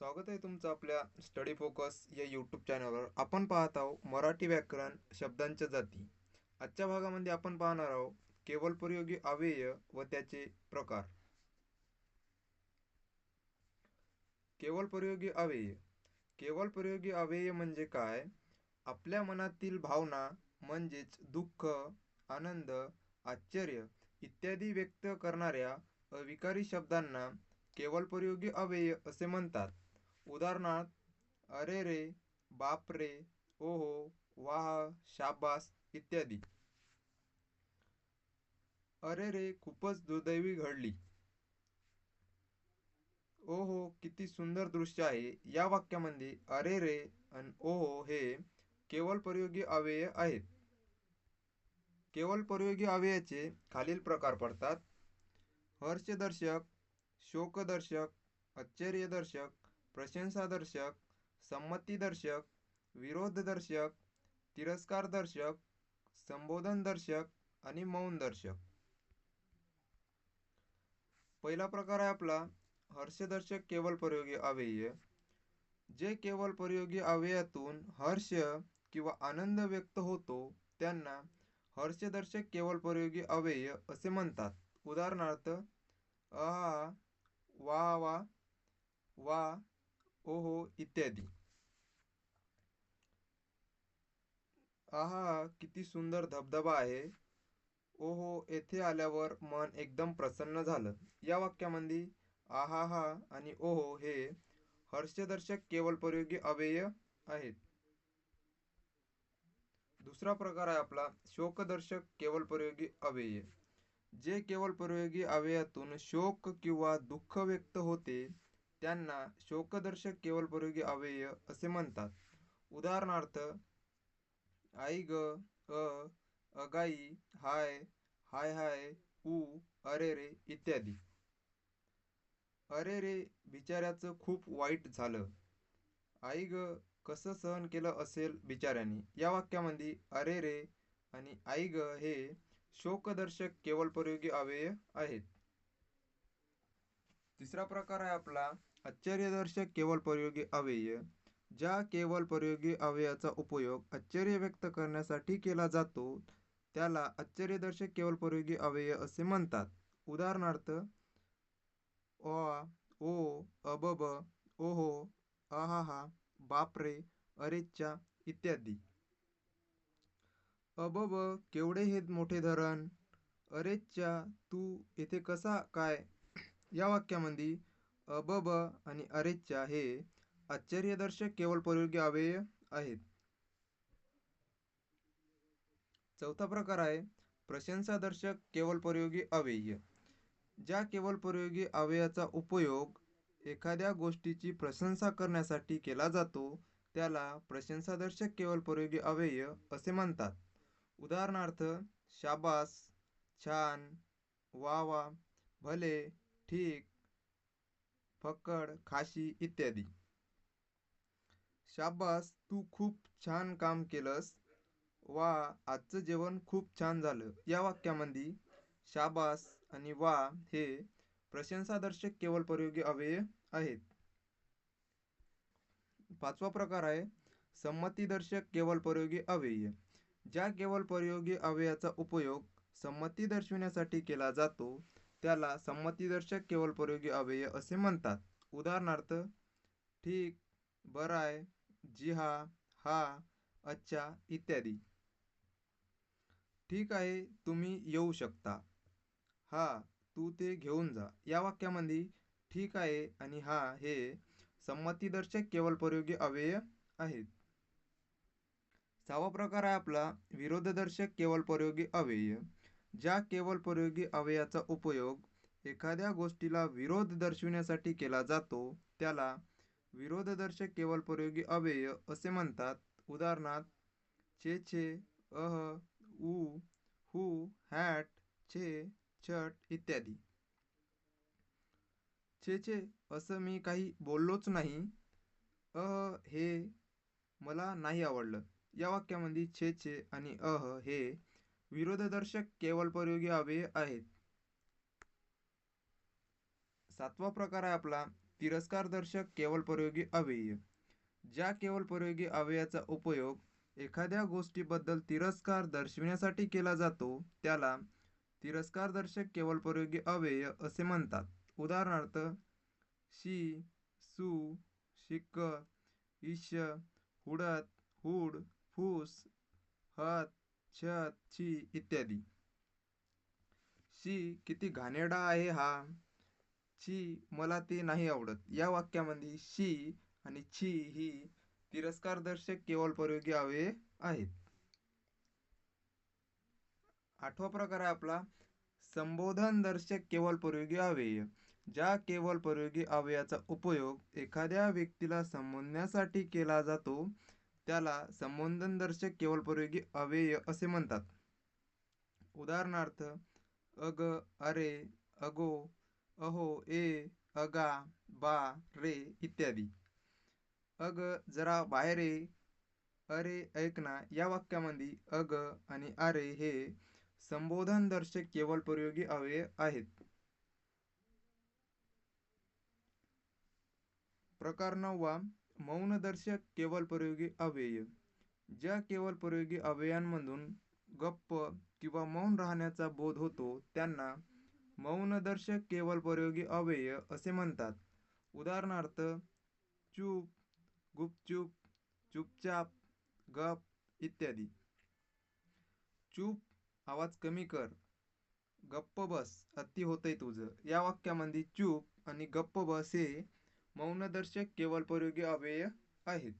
स्वागत आहे तुमचं आपल्या स्टडी फोकस या यूट्यूब चॅनलवर आपण पाहत आहोत मराठी व्याकरण शब्दांच्या जाती. आजच्या भागामध्ये आपण पाहणार आहोत केवलप्रयोगी अव्यय व त्याचे प्रकार. केवलप्रयोगी अव्यय. केवलप्रयोगी अव्यय म्हणजे काय? आपल्या मनातील भावना म्हणजेच दुःख आनंद आश्चर्य इत्यादी व्यक्त करणाऱ्या अविकारी शब्दांना केवलप्रयोगी अव्यय असे म्हणतात. उदाहरणार्थ अरे रे बाप रे ओहो वाह शाबास इत्यादी. अरे रे खूपच दुर्दैवी घडली. ओहो किती सुंदर दृश्य आहे. या वाक्यामध्ये अरे रे आणि ओहो हे केवळ प्रयोगी अव्यय आहेत. केवळ प्रयोगी अव्ययाचे खालील प्रकार पडतात. हर्षदर्शक शोकदर्शक आश्चर्यदर्शक प्रशंसादर्शक संमतीदर्शक विरोधदर्शक तिरस्कारदर्शक संबोधनदर्शक आणि मौनदर्शक. पहिला प्रकार आहे आपला हर्षदर्शक केवळ प्रयोगी अव्यय जे केवळ प्रयोगी अव्ययातून हर्ष किंवा आनंद व्यक्त होतो त्यांना हर्षदर्शक केवळ प्रयोगी अव्यय असे म्हणतात. उदाहरणार्थ अहा वा वा वा ओहो इत्यादी. आहा किती सुंदर धबधबा आहे. ओहो येथे आल्यावर मन एकदम प्रसन्न झालं. या वाक्यामध्ये आहा हा आणि ओहो हे हर्षदर्शक केवळ प्रयोगी अव्यय आहेत. दुसरा प्रकार आहे आपला शोकदर्शक केवळ प्रयोगी अव्यय. जे केवळ प्रयोगी अव्ययातून शोक किंवा दुःख व्यक्त होते त्यांना शोकदर्शक केवळ प्रयोगी अव्यय असे म्हणतात. उदाहरणार्थ आई ग अ अगाई हाय हाय हाय ऊ अरे रे इत्यादी. अरे रे बिचाऱ्याचं खूप वाईट झालं. आई ग कसं सहन केलं असेल बिचाऱ्याने? या वाक्यामध्ये अरे रे आणि आई ग हे शोकदर्शक केवळ प्रयोगी अव्यय आहेत. तिसरा प्रकार आहे आपला आश्चर्यदर्शक केवळ प्रयोगी अव्यय ज्या केवळ प्रयोगी अव्ययाचा उपयोग आश्चर्य व्यक्त करण्यासाठी केला जातो त्याला आश्चर्यदर्शक केवळ प्रयोगी अव्यय असे म्हणतात. उदाहरणार्थ ओ ओ अबब ओहो अहाहा बापरे अरेच्चा इत्यादी. अबब केवढे हे मोठे धरण अरेच्चा तू येथे कसा काय या वाक्यामध्ये अबब आणि अरेच्चा हे आश्चर्यदर्शक केवळ प्रयोगी अव्यय आहेत. चौथा प्रकार आहे प्रशंसादर्शक केवळ प्रयोगी अव्यय. ज्या केवळ प्रयोगी अव्ययाचा उपयोग एखाद्या गोष्टीची प्रशंसा करण्यासाठी केला जातो त्याला प्रशंसादर्शक केवळ प्रयोगी अव्यय असे म्हणतात. उदाहरणार्थ शाबास छान वा वा भले ठीक फक्कड खाशी इत्यादी. शाबास तू खूप छान काम केलंस. वा आजचं जेवण खूप छान झालं. या वाक्यामध्ये शाबास आणि वा हे प्रशंसादर्शक केवळ प्रयोगी अव्यय आहेत. पाचवा प्रकार आहे संमतीदर्शक केवळ प्रयोगी अव्यय. ज्या केवळ प्रयोगी अव्ययाचा उपयोग संमती दर्शविण्यासाठी केला जातो त्याला संमतीदर्शक केवळ प्रयोगी अव्यय असे म्हणतात. उदाहरणार्थ ठीक बरं आहे जी हा हा अच्छा इत्यादी. ठीक आहे तुम्ही येऊ शकता. हा तू ते घेऊन जा. या वाक्यामध्ये ठीक आहे आणि हा हे संमतीदर्शक केवळ प्रयोगी अव्यय आहेत. सहावा प्रकार आहे आपला विरोधदर्शक केवळ प्रयोगी अव्यय. ज्या केवळ प्रयोगी अव्ययाचा उपयोग एखाद्या गोष्टीला विरोध दर्शविण्यासाठी केला जातो त्याला विरोधदर्शक केवळ प्रयोगी अव्यय असे म्हणतात. उदाहरणार्थ छे छे अह ऊ हू हॅट छे छट इत्यादी. छे छे असं मी काही बोललोच नाही. अह हे मला नाही आवडलं. या वाक्यामध्ये छे छे आणि अह हे विरोधदर्शक केवळ प्रयोगी अव्यय आहेत. सातवा प्रकार आहे आपला तिरस्कारदर्शक केवलप्रयोगी अव्यय. ज्या केवलप्रयोगी अव्ययाचा उपयोग एखाद्या गोष्टीबद्दल तिरस्कार दर्शविण्यासाठी केला जातो त्याला तिरस्कारदर्शक केवलप्रयोगी अव्यय असे म्हणतात. उदाहरणार्थ शी सु शिक्क ईश हुडत हुड फूस हत छ छी इत्यादी. शी किती घाणेरडा आहे हा. छी मला ते नाही आवडत. या वाक्यामध्ये शी आणि छी ही तिरस्कारदर्शक केवलप्रयोगी अव्यय आहेत. आठवा प्रकार आहे आपला. केवळ परयोगी अव्यय ज्या केवळ प्रयोगी अव्ययाचा उपयोग एखाद्या व्यक्तीला संबोधण्यासाठी केला जातो त्याला संबोधनदर्शक केवलप्रयोगी अव्यय असे म्हणतात. उदाहरणार्थ अग अरे अगो अहो ए अगा बा रे इत्यादी. अग जरा बाहेर ये. अरे ऐक ना या वाक्यामध्ये अग आणि अरे हे संबोधनदर्शक केवलप्रयोगी अव्यय आहेत. प्रकार नववा मौनदर्शक केवलप्रयोगी अव्यय. ज्या केवलप्रयोगी अव्ययांमधून गप्प किंवा मौन राहण्याचा बोध होतो त्यांना मौनदर्शक केवलप्रयोगी अव्यय असे म्हणतात. उदाहरणार्थ चूप गुपचूप चुपचाप गप इत्यादी. चूप आवाज कमी कर गप्प बस अति होतंय तुझं. या वाक्यामध्ये चूप आणि गप्प बस हे मौनदर्शक केवलप्रयोगी अव्यय आहेत.